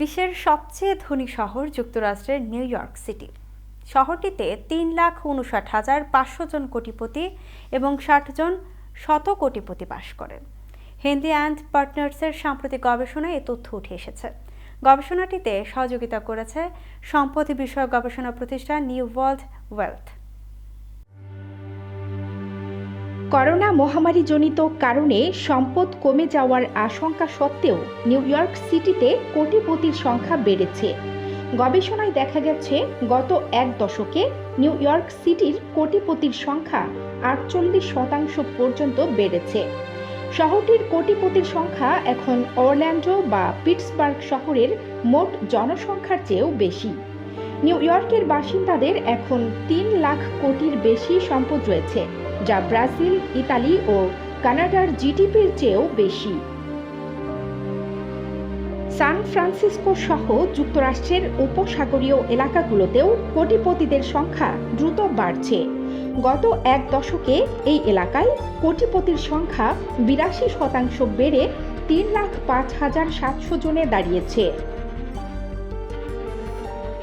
বিশ্বের সবচেয়ে ধনী শহর যুক্তরাষ্ট্রের নিউ ইয়র্ক সিটি। শহরটিতে তিন লাখ উনষাট হাজার পাঁচশো জন কোটিপতি এবং ষাট জন শত কোটিপতি বাস করেন। হেনরি অ্যান্ড পার্টনার্সের সাম্প্রতিক গবেষণায় এ তথ্য উঠে এসেছে। গবেষণাটিতে সহযোগিতা করেছে সম্পত্তি বিষয়ক গবেষণা প্রতিষ্ঠান নিউ ওয়ার্ল্ড ওয়েলথ। করোনা মহামারীজনিত কারণে সম্পদ কমে যাওয়ার আশঙ্কা সত্ত্বেও নিউ ইয়র্ক সিটিতে কোটিপতির সংখ্যা বেড়েছে। গবেষণায় দেখা গেছে, গত এক দশকে নিউ ইয়র্ক সিটির কোটিপতির সংখ্যা আটচল্লিশ শতাংশ পর্যন্ত বেড়েছে। শহরটির কোটিপতির সংখ্যা এখন অরল্যান্ডো বা পিটসবার্গ শহরের মোট জনসংখ্যার চেয়েও বেশি। নিউ ইয়র্কের বাসিন্দাদের এখন তিন লাখ কোটির বেশি সম্পদ রয়েছে। যা ব্রাজিল, ইতালি ও কানাডার জিডিপির চেয়েও বেশি। সান ফ্রান্সিসকো সহ যুক্তরাষ্ট্রের উপসাগরীয় এলাকাগুলোতেও কোটিপতিদের সংখ্যা দ্রুত বাড়ছে। গত এক দশকে এই এলাকায় কোটিপতির সংখ্যা বিরাশি শতাংশ বেড়ে তিন লাখ পাঁচ হাজার সাতশো জনে দাঁড়িয়েছে।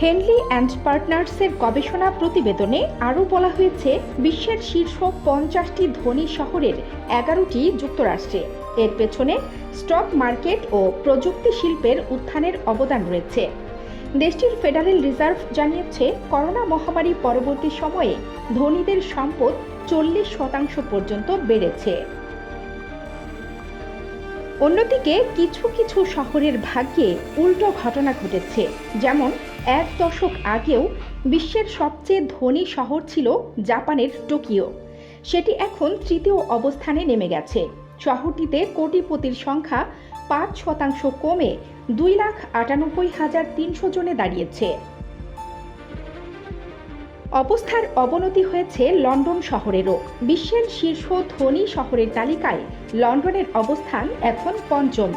হেনলি অ্যান্ড পার্টনার্সের গবেষণা প্রতিবেদনে আরও বলা হয়েছে, বিশ্বের শীর্ষ পঞ্চাশটি ধনী শহরের এগারোটি যুক্তরাষ্ট্রে। এর পেছনে স্টক মার্কেট ও প্রযুক্তি শিল্পের উত্থানের অবদান রয়েছে। দেশটির ফেডারেল রিজার্ভ জানিয়েছে, করোনা মহামারী পরবর্তী সময়ে ধনীদের সম্পদ চল্লিশ শতাংশ পর্যন্ত বেড়েছে। অন্যদিকে কিছু কিছু শহরের ভাগ্যে উল্টো ঘটনা ঘটেছে। যেমন, এক দশক আগেও বিশ্বের সবচেয়ে ধনী শহর ছিল জাপানের টোকিও। সেটি এখন তৃতীয় অবস্থানে নেমে গেছে। শহরটিতে কোটিপতির সংখ্যা পাঁচ শতাংশ কমে দুই লাখ আটানব্বই হাজার তিনশো জনে দাঁড়িয়েছে। অবস্থার অবনতি হয়েছে লন্ডন শহরেরও। বিশ্বের শীর্ষ ধনী শহরের তালিকায় লন্ডনের অবস্থান এখন পঞ্চম।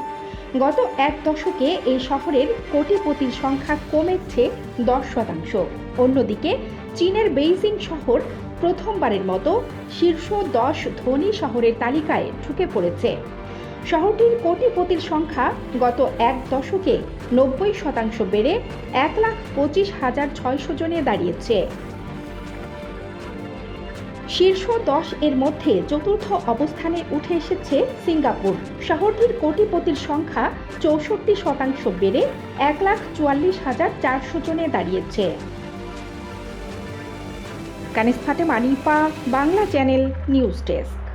গত এক দশকে এই শহরের কোটিপতির সংখ্যা কমেছে দশ শতাংশ। অন্যদিকে, চীনের বেইজিং শহর প্রথমবারের মতো শীর্ষ দশ ধনী শহরের তালিকায় ঢুকে পড়েছে। শহরটির কোটিপতির সংখ্যা গত এক দশকে নব্বই শতাংশ বেড়ে এক লাখ পঁচিশ হাজার ছয়শো জনে দাঁড়িয়েছে। শীর্ষ দশ এর মধ্যে চতুর্থ অবস্থানে উঠে এসেছে সিঙ্গাপুর। শহরটির কোটিপতির সংখ্যা চৌষট্টি শতাংশ বেড়ে এক লাখ চুয়াল্লিশ হাজার চারশো জনে দাঁড়িয়েছে। Kaniz Fatema Bangla channel news desk.